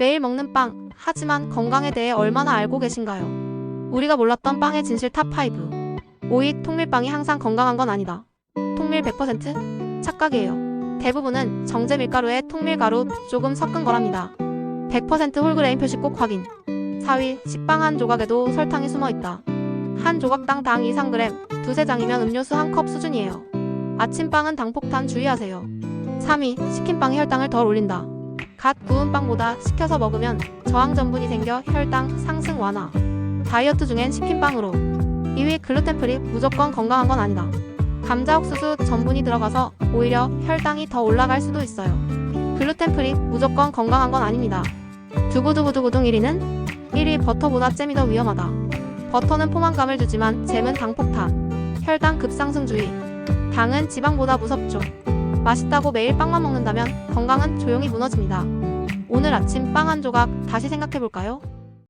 매일 먹는 빵, 하지만 건강에 대해 얼마나 알고 계신가요? 우리가 몰랐던 빵의 진실 탑5. 5위 통밀빵이 항상 건강한 건 아니다. 통밀 100%? 착각이에요. 대부분은 정제 밀가루에 통밀가루 조금 섞은 거랍니다. 100% 홀그레인 표시 꼭 확인. 4위 식빵 한 조각에도 설탕이 숨어 있다. 한 조각당 당 2, 3g, 두세 장이면 음료수 한 컵 수준이에요. 아침빵은 당폭탄 주의하세요. 3위 치킨빵이 혈당을 덜 올린다. 갓 구운 빵보다 식혀서 먹으면 저항 전분이 생겨 혈당 상승 완화. 다이어트 중엔 치킨빵으로. 2위 글루텐 프리 무조건 건강한 건 아니다. 감자 옥수수 전분이 들어가서 오히려 혈당이 더 올라갈 수도 있어요. 글루텐 프리 무조건 건강한 건 아닙니다. 두구두구두구둥 1위는 1위 버터보다 잼이 더 위험하다. 버터는 포만감을 주지만 잼은 당폭탄. 혈당 급상승 주의. 당은 지방보다 무섭죠. 맛있다고 매일 빵만 먹는다면 건강은 조용히 무너집니다. 오늘 아침 빵 한 조각 다시 생각해볼까요?